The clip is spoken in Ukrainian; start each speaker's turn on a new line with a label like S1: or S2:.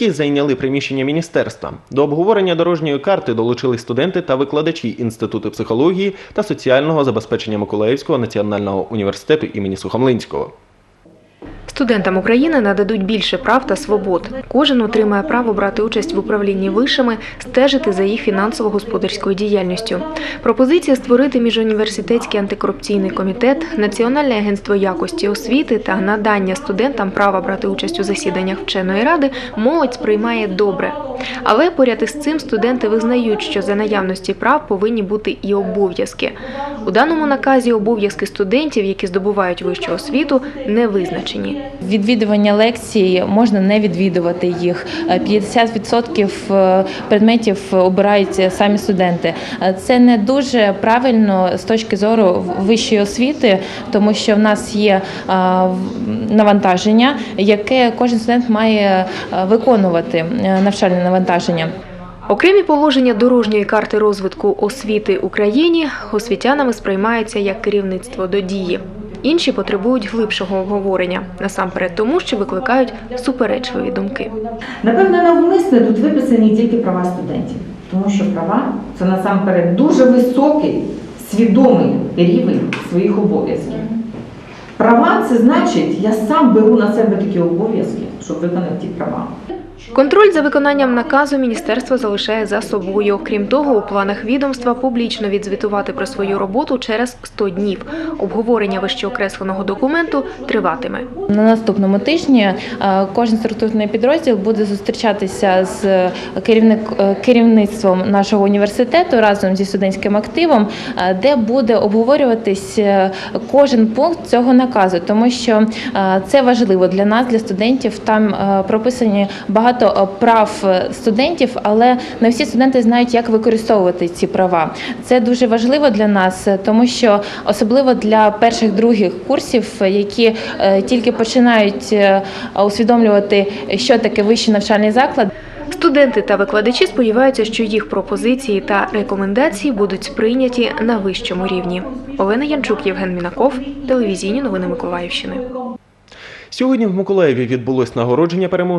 S1: які зайняли приміщення міністерства. До обговорення дорожньої карти долучили студенти та викладачі Інституту психології та соціального забезпечення Миколаївського національного університету імені Сухомлинського.
S2: Студентам України нададуть більше прав та свобод. Кожен отримає право брати участь в управлінні вишами, стежити за їх фінансово-господарською діяльністю. Пропозиція створити міжуніверситетський антикорупційний комітет, Національне агентство якості освіти та надання студентам права брати участь у засіданнях вченої ради молодь сприймає добре. Але поряд із цим студенти визнають, що за наявності прав повинні бути і обов'язки. У даному наказі обов'язки студентів, які здобувають вищу освіту, не визначені.
S3: Відвідування лекцій можна не відвідувати їх. Е, 50% предметів обирають самі студенти. Е, Це не дуже правильно з точки зору вищої освіти, тому що в нас є е, навантаження, яке кожен студент має е, виконувати е, навчальне навантаження.
S2: Окремі положення дорожньої карти розвитку освіти Україні освітянами сприймаються як керівництво до дії. Інші потребують глибшого обговорення, насамперед тому, що викликають суперечливі думки.
S4: Напевно, навмисно тут виписані тільки права студентів, тому що права це насамперед дуже високий, свідомий рівень своїх обов'язків. Права це значить, я сам беру на себе такі обов'язки, щоб виконати ті права.
S2: Контроль за виконанням наказу міністерство залишає за собою. Крім того, у планах відомства публічно відзвітувати про свою роботу через 100 днів. Обговорення вищеокресленого документу триватиме.
S3: На наступному тижні е, кожен структурний підрозділ буде зустрічатися з керівник, е, керівництвом нашого університету разом зі студентським активом, е, де буде обговорюватись е, кожен пункт цього наказу, тому що е, це важливо для нас, для студентів. Там е, прописані багато е, прав е, студентів, але не всі студенти знають, як використовувати ці права. Це дуже важливо для нас, е, тому що особливо для перших других курсів, е, які е, тільки починають е, усвідомлювати, що таке вищий навчальний заклад.
S2: Студенти та викладачі сподіваються, що їх пропозиції та рекомендації будуть сприйняті на вищому рівні. Олена Янчук, Євген Мінаков, телевізійні новини Миколаївщини.
S1: Сьогодні в Миколаєві відбулось нагородження переможців